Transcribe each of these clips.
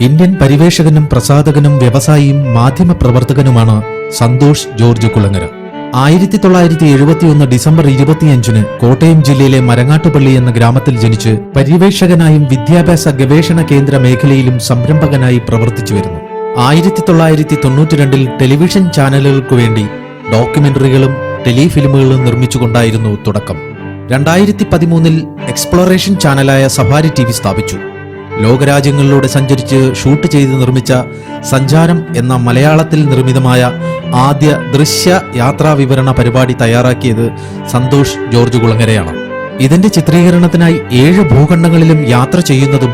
Indian പരിവേഷകനും പ്രസാധകനും വ്യവസായിയും മാധ്യമപ്രവർത്തകനുമാണ് സന്തോഷ് ജോർജ് കുളങ്ങര. ആയിരത്തി തൊള്ളായിരത്തി എഴുപത്തിയൊന്ന് ഡിസംബർ ഇരുപത്തിയഞ്ചിന് കോട്ടയം ജില്ലയിലെ മരങ്ങാട്ടുപള്ളി എന്ന ഗ്രാമത്തിൽ ജനിച്ച് പര്യവേഷകനായും വിദ്യാഭ്യാസ ഗവേഷണ കേന്ദ്ര മേഖലയിലും സംരംഭകനായി പ്രവർത്തിച്ചു വരുന്നു. ആയിരത്തി തൊള്ളായിരത്തി തൊണ്ണൂറ്റിരണ്ടിൽ ടെലിവിഷൻ ചാനലുകൾക്കു വേണ്ടി ഡോക്യുമെന്ററികളും ടെലിഫിലിമുകളും നിർമ്മിച്ചുകൊണ്ടായിരുന്നു തുടക്കം. രണ്ടായിരത്തി പതിമൂന്നിൽ എക്സ്പ്ലോറേഷൻ ചാനലായ സഫാരി ടി വി സ്ഥാപിച്ചു. ലോകരാജ്യങ്ങളിലൂടെ സഞ്ചരിച്ച് ഷൂട്ട് ചെയ്ത് നിർമ്മിച്ച സഞ്ചാരം എന്ന മലയാളത്തിൽ നിർമ്മിതമായ ആദ്യ ദൃശ്യ യാത്രാ വിവരണ പരിപാടി തയ്യാറാക്കിയത് സന്തോഷ് ജോർജ് കുളങ്ങരയാണ്. ഇതിന്റെ ചിത്രീകരണത്തിനായി ഏഴ് ഭൂഖണ്ഡങ്ങളിലും യാത്ര ചെയ്യുന്നതും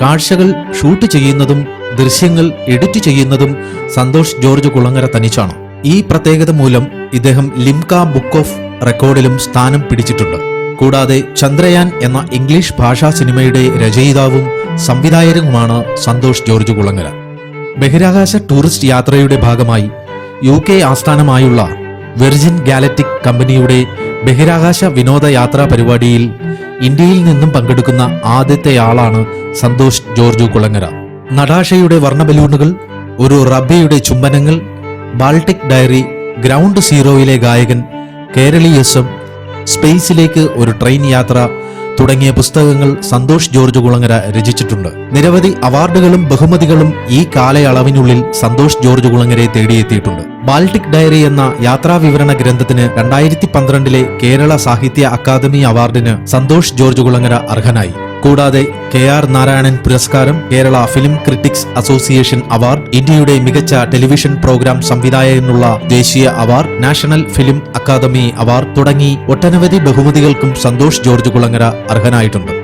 കാഴ്ചകൾ ഷൂട്ട് ചെയ്യുന്നതും ദൃശ്യങ്ങൾ എഡിറ്റ് ചെയ്യുന്നതും സന്തോഷ് ജോർജ് കുളങ്ങര തനിച്ചാണ്. ഈ പ്രത്യേകത മൂലം ഇദ്ദേഹം ലിംക ബുക്ക് ഓഫ് റെക്കോർഡിലും സ്ഥാനം പിടിച്ചിട്ടുണ്ട്. കൂടാതെ ചന്ദ്രയാൻ എന്ന ഇംഗ്ലീഷ് ഭാഷാ സിനിമയുടെ രചയിതാവും സംവിധായകനുമാണ് സന്തോഷ് ജോർജ് കുളങ്ങര. ബഹിരാകാശ ടൂറിസ്റ്റ് യാത്രയുടെ ഭാഗമായി യു കെ ആസ്ഥാനമായുള്ള വെർജിൻ ഗാലറ്റിക് കമ്പനിയുടെ ബഹിരാകാശ വിനോദയാത്രാ പരിപാടിയിൽ ഇന്ത്യയിൽ നിന്നും പങ്കെടുക്കുന്ന ആദ്യത്തെയാളാണ് സന്തോഷ് ജോർജ് കുളങ്ങര. നടാഷയുടെ വർണബലൂണുകൾ ഒരു റബ്ബയുടെ ചുംബനങ്ങൾ ബാൾട്ടിക് ഡയറി ഗ്രൗണ്ട് സീറോയിലെ ഗായകൻ കേരളീയസം സ്പേസിലേക്ക് ഒരു ട്രെയിൻ യാത്ര തുടങ്ങിയ പുസ്തകങ്ങൾ സന്തോഷ് ജോർജ് കുളങ്ങര രചിച്ചിട്ടുണ്ട്. നിരവധി അവാർഡുകളും ബഹുമതികളും ഈ കാലയളവിനുള്ളിൽ സന്തോഷ് ജോർജ് കുളങ്ങരയെ തേടിയെത്തിയിട്ടുണ്ട്. ബാൾട്ടിക് ഡയറി എന്ന യാത്രാ വിവരണ ഗ്രന്ഥത്തിന് രണ്ടായിരത്തി പന്ത്രണ്ടിലെ കേരള സാഹിത്യ അക്കാദമി അവാർഡിന് സന്തോഷ് ജോർജ് കുളങ്ങര അർഹനായി. കൂടാതെ കെ ആർ നാരായണൻ പുരസ്കാരം Kerala film critics association award ഇന്ത്യയുടെ മികച്ച ടെലിവിഷൻ പ്രോഗ്രാം സംവിധായകനുള്ള ദേശീയ award national film academy award തുടങ്ങി ഒട്ടനവധി ബഹുമതികൾക്കും സന്തോഷ് ജോർജ് കുളങ്ങര അർഹനായിട്ടുണ്ട്.